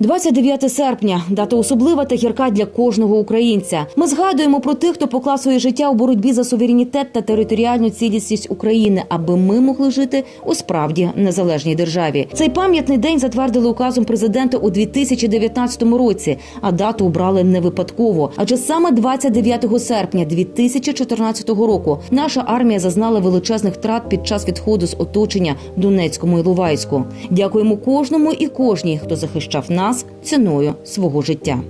29 серпня дата особлива та гірка для кожного українця. Ми згадуємо про тих, хто поклав своє життя у боротьбі за суверенітет та територіальну цілісність України, аби ми могли жити у справді незалежній державі. Цей пам'ятний день затвердили указом президента у 2019 році, а дату обрали не випадково. Адже саме 29 серпня 2014 року наша армія зазнала величезних втрат під час відходу з оточення Донецькому і Лувайську. Дякуємо кожному і кожній, хто захищав нас ціною свого життя.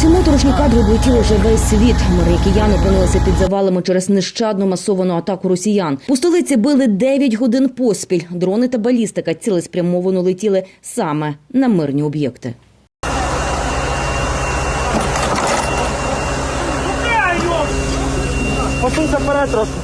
Ці моторошні кадри облетіли вже весь світ. Мирні кияни опинилися під завалами через нещадну масовану атаку росіян. У столиці били 9 годин поспіль. Дрони та балістика цілеспрямовано летіли саме на мирні об'єкти. Посунься вперед трошки.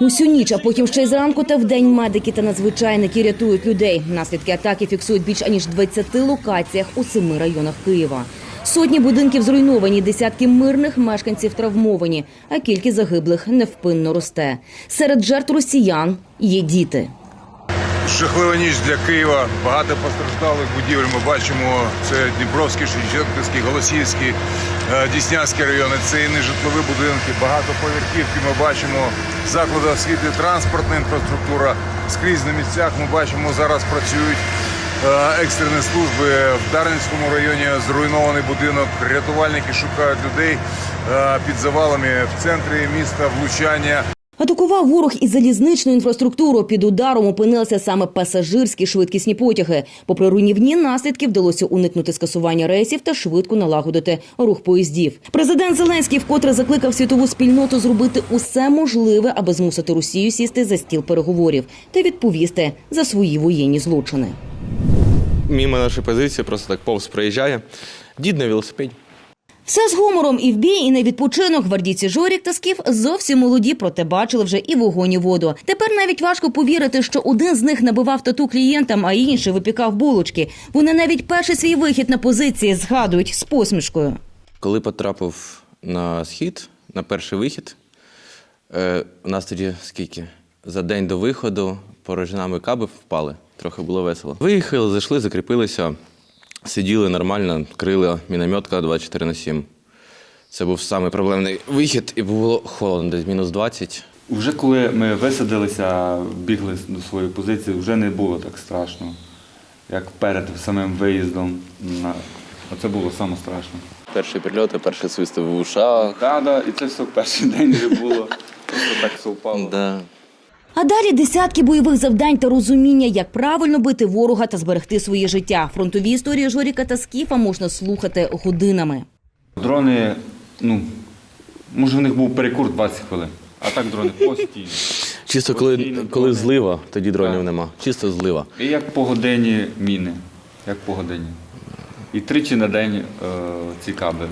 Усю ніч, а потім ще й зранку та вдень медики та надзвичайники рятують людей. Наслідки атаки фіксують більш аніж 20 локаціях у семи районах Києва. Сотні будинків зруйновані, десятки мирних мешканців травмовані, а кількість загиблих невпинно росте. Серед жертв росіян є діти. Жахлива ніч для Києва. Багато постраждалих будівель. Ми бачимо це Дніпровський, Шевченківський, Голосіївський, е, Діснянський райони. Це і нежитлові будинки, багатоповерхівки. Ми бачимо заклади освіти, транспортна інфраструктура. Скрізь на місцях ми бачимо зараз працюють е, екстрені служби в Дарницькому районі. Зруйнований будинок. Рятувальники шукають людей е, під завалами в центрі міста. Влучання. Атакував ворог і залізничну інфраструктуру. Під ударом опинилися саме пасажирські швидкісні потяги. Попри руйнівні наслідки, вдалося уникнути скасування рейсів та швидко налагодити рух поїздів. Президент Зеленський вкотре закликав світову спільноту зробити усе можливе, аби змусити Росію сісти за стіл переговорів та відповісти за свої воєнні злочини. Мімо нашої позиції просто так повз проїжджає. Дід на велосипеді. Все з гумором і в бій, і на відпочинок. Гвардійці Жорік та Скіф зовсім молоді, проте бачили вже і вогонь, і воду. Тепер навіть важко повірити, що один з них набивав тату клієнтам, а інший випікав булочки. Вони навіть перший свій вихід на позиції згадують з посмішкою. Коли потрапив на схід, на перший вихід, е, у нас тоді скільки? За день до виходу порожнами каби впали. Трохи було весело. Виїхали, зайшли, закріпилися, сиділи нормально, крили мінометка 24 на 7. Це був самий проблемний вихід, і було холодно, десь мінус 20. Вже коли ми висадилися, бігли до своєї позиції, вже не було так страшно, як перед самим виїздом. Оце було саме страшно. Перші прильоти, перші свисти в ушах. Так, да, і це все в перший день вже було. Просто так совпало. Да. А далі десятки бойових завдань та розуміння, як правильно бити ворога та зберегти своє життя. Фронтові історії Жоріка та Скіфа можна слухати годинами. Дрони, ну, може в них був перекур 20 хвилин, а так дрони постійно. Чисто коли, Постійно коли дрони. злива, тоді дронів Так. нема. Чисто злива. І як по годині міни, як по годині. І тричі на день е, ці каби.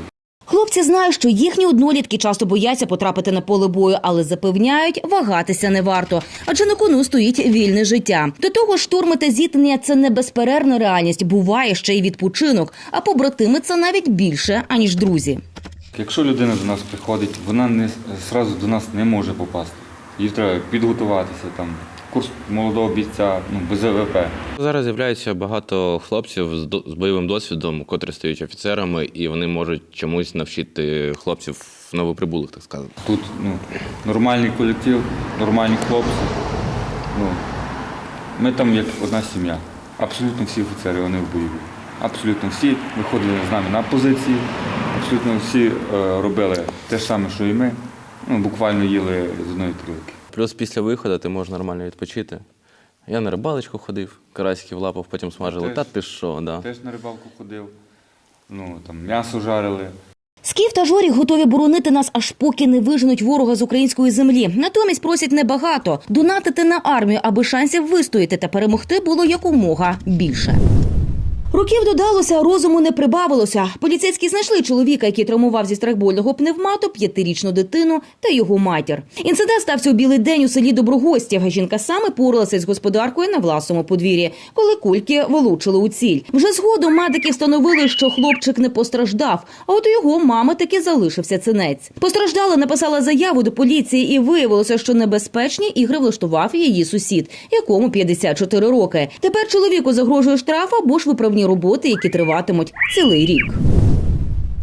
Хлопці знають, що їхні однолітки часто бояться потрапити на поле бою, але запевняють, вагатися не варто, адже на кону стоїть вільне життя. До того ж, штурми та зіткнення – це не безперервна реальність. Буває ще й відпочинок, а побратими це навіть більше аніж друзі. Якщо людина до нас приходить, вона не зразу до нас не може попасти. Їй треба підготуватися там. Курс молодого бійця, ну, без ВВП. Зараз з'являється багато хлопців з, до- з бойовим досвідом, котрі стають офіцерами, і вони можуть чомусь навчити хлопців новоприбулих, так сказати. Тут ну, нормальний колектив, нормальні хлопці. Ну, ми там як одна сім'я. Абсолютно всі офіцери, вони в бойові. Абсолютно всі виходили з нами на позиції, абсолютно всі е, робили те ж саме, що і ми. Ну, буквально їли з одної тарілки. Плюс після виходу ти можеш нормально відпочити. Я на рибалочку ходив, карасиків лапав, потім смажили. Теж. Та ти що, да. Теж на рибалку ходив, ну, там, м'ясо жарили. Скіф та Жорік готові боронити нас, аж поки не виженуть ворога з української землі. Натомість просять небагато донатити на армію, аби шансів вистояти та перемогти було якомога більше. Років додалося, розуму не прибавилося. Поліцейські знайшли чоловіка, який травмував зі страхбольного пневмату п'ятирічну дитину та його матір. Інцидент стався у білий день у селі Доброгостів. Жінка саме поралася з господаркою на власному подвір'ї, коли кульки влучили у ціль. Вже згодом медики встановили, що хлопчик не постраждав. А от у його мами таки залишився цинець. Постраждала, написала заяву до поліції, і виявилося, що небезпечні ігри влаштував її сусід, якому 54 роки. Тепер чоловіку загрожує штраф або ж виправні роботи, які триватимуть цілий рік.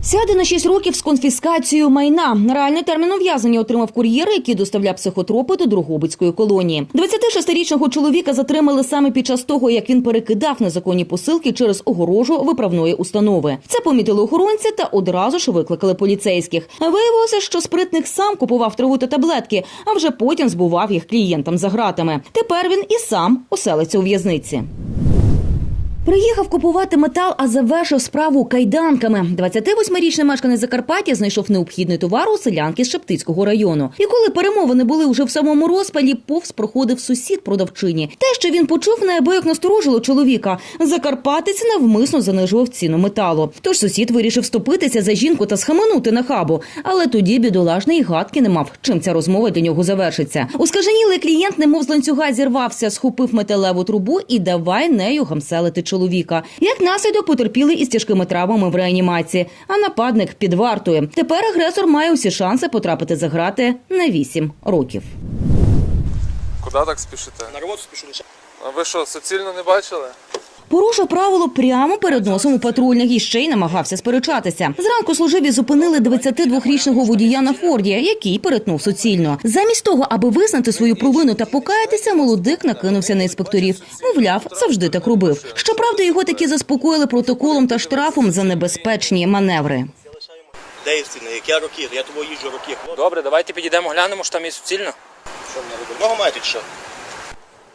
Сяде на 6 років з конфіскацією майна. Реальний термін ув'язнення отримав кур'єр, який доставляв психотропи до Другобицької колонії. 26-річного чоловіка затримали саме під час того, як він перекидав незаконні посилки через огорожу виправної установи. Це помітили охоронці та одразу ж викликали поліцейських. Виявилося, що спритник сам купував траву та таблетки, а вже потім збував їх клієнтам за гратами. Тепер він і сам оселиться у в'язниці. Приїхав купувати метал, а завершив справу кайданками. 28-річний мешканець Закарпаття знайшов необхідний товар у селянки з Шептицького району. І коли перемовини були вже в самому розпалі, повз проходив сусід продавчині. Те, що він почув, неабияк насторожило чоловіка. Закарпатець навмисно занижував ціну металу. Тож сусід вирішив стопитися за жінку та схаменути на хабу. Але тоді бідолашний гадки не мав, чим ця розмова для нього завершиться. Ускаженілий клієнт, немов з ланцюга зірвався, схопив металеву трубу і давай нею гамселити чоловіка. Як наслідок потерпіли із тяжкими травмами в реанімації, а нападник під вартою. Тепер агресор має усі шанси потрапити за грати на 8 років. Куди так спішите? На роботу спішу лише. А ви що, суцільно не бачили? Порушив правило прямо перед носом у патрульних і ще й намагався сперечатися. Зранку служиві зупинили 22-річного водія на Форді, який перетнув суцільно. Замість того, аби визнати свою провину та покаятися, молодик накинувся на інспекторів. Мовляв, завжди так робив. Щоправда, його таки заспокоїли протоколом та штрафом за небезпечні маневри. Де істина? Як я роки, я тобою їжджу роки. Добре, давайте підійдемо, глянемо, що там є суцільно. Що мені робити? Ногу маєте чи що?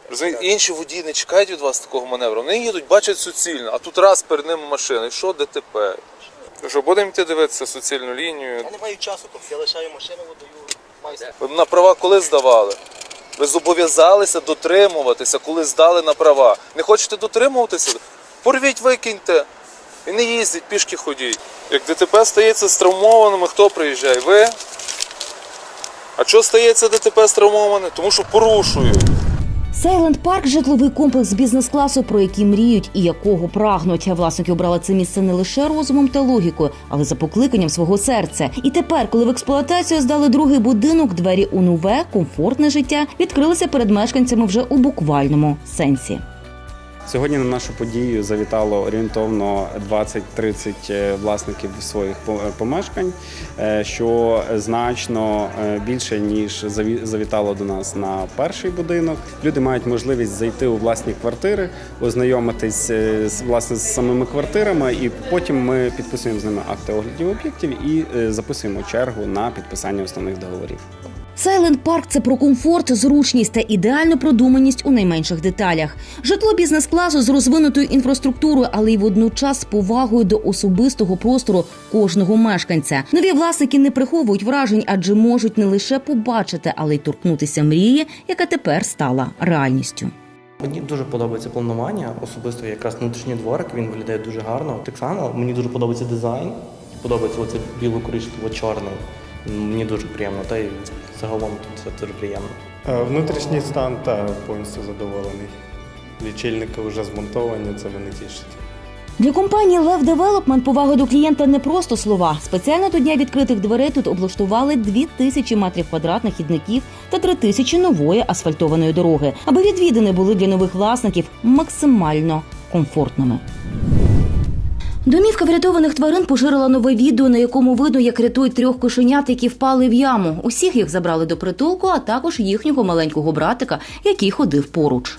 Розумієте, інші водії не чекають від вас такого маневру. Вони їдуть, бачать суцільно, а тут раз перед ними машина. І що ДТП? Що, будемо йти дивитися суцільну лінію? Я не маю часу, хлопці. Я лишаю машину, майстер. Ви на права коли здавали? Ви зобов'язалися дотримуватися, коли здали на права. Не хочете дотримуватися? Порвіть, викиньте. І не їздіть, пішки ходіть. Як ДТП стається з травмованими, хто приїжджає? Ви? А що стається ДТП з травмованими? Тому що порушують. Сайленд Парк житловий комплекс бізнес-класу, про який мріють і якого прагнуть. Власники обрали це місце не лише розумом та логікою, але за покликанням свого серця. І тепер, коли в експлуатацію здали другий будинок, двері у нове комфортне життя відкрилися перед мешканцями вже у буквальному сенсі. Сьогодні на нашу подію завітало орієнтовно 20-30 е, власників своїх е, помешкань, е, що значно більше ніж заві- завітало до нас на перший будинок. Люди мають можливість зайти у власні квартири, ознайомитись з власне з самими квартирами, і потім ми підписуємо з ними акти оглядів об'єктів і записуємо чергу на підписання основних договорів. Сайленд Парк це про комфорт, зручність та ідеальну продуманість у найменших деталях. Житло бізнес-класу з розвинутою інфраструктурою, але й водночас з повагою до особистого простору кожного мешканця. Нові власники не приховують вражень, адже можуть не лише побачити, але й торкнутися мрії, яка тепер стала реальністю. Мені дуже подобається планування, особисто якраз внутрішній дворик, він виглядає дуже гарно. Так само мені дуже подобається дизайн, подобається оце біло-коричнево-чорний. Мені дуже приємно, та й загалом тут це дуже приємно. Е, Внутрішній стан та повністю задоволений. Лічильники вже змонтовані, це мене тішить. Для компанії Лев Девелопмент повага до клієнта не просто слова. Спеціально до дня відкритих дверей тут облаштували 2 тисячі метрів квадратних хідників та 3 тисячі нової асфальтованої дороги, аби відвідини були для нових власників максимально комфортними. Домівка врятованих тварин поширила нове відео, на якому видно, як рятують трьох кошенят, які впали в яму. Усіх їх забрали до притулку, а також їхнього маленького братика, який ходив поруч.